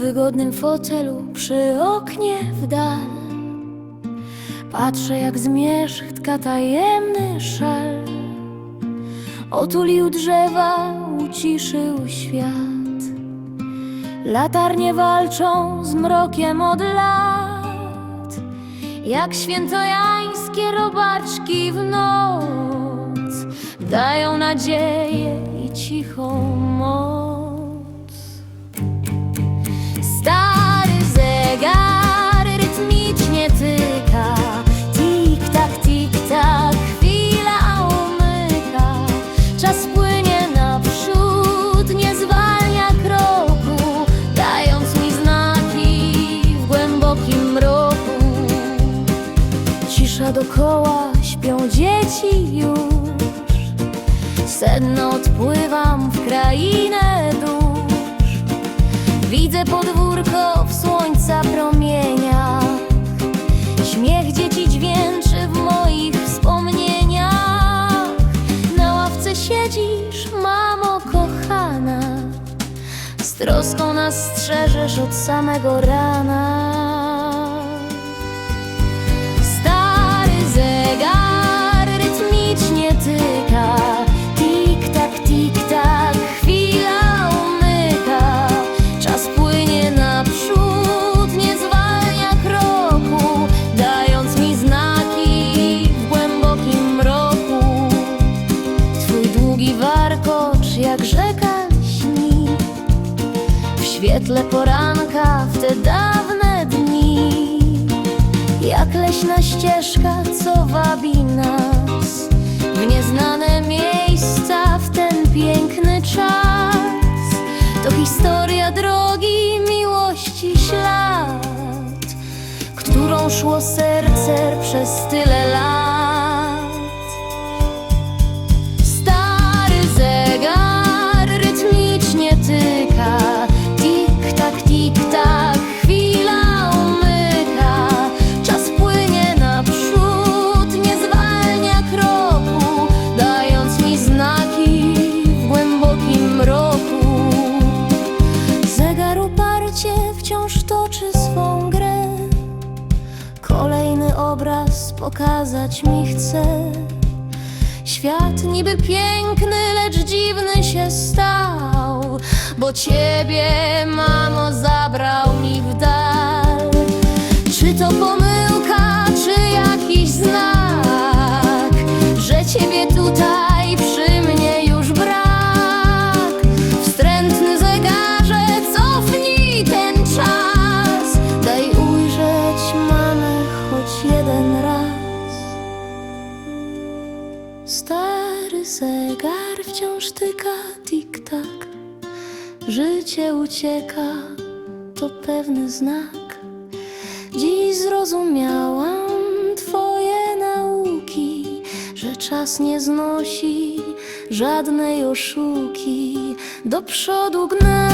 wygodnym fotelu przy oknie w dal. Patrzę jak zmierzch tka tajemny szal. Otulił drzewa, uciszył świat. Latarnie walczą z mrokiem od lat. Jak świętojańskie robaczki w noc Dają nadzieję i cichą moc Cisza dokoła, śpią dzieci już. Sedno odpływam w krainę dusz. Widzę podwórko w słońca promieniach. Śmiech dzieci dźwięczy w moich wspomnieniach. Na ławce siedzisz, mamo kochana. Z troską nas strzeżesz od samego rana długi warkocz jak rzeka śni. W świetle poranka w te dawne dni. Jak leśna ścieżka, co wabi nas. W nieznane miejsca, w ten piękny czas. To historia drogi, miłości ślad Którą szło serce przez tyle lat pokazać mi chce Świat niby piękny, lecz dziwny się stał Bo ciebie, mamo, zabrał Stary zegar wciąż tyka tik-tak. Życie ucieka, to pewny znak. Dziś zrozumiałam twoje nauki Że czas nie znosi żadnej oszuki. Do przodu gnę,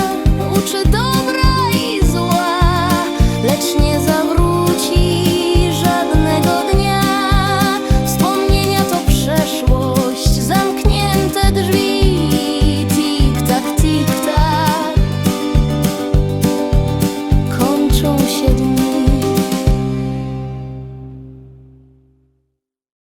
uczy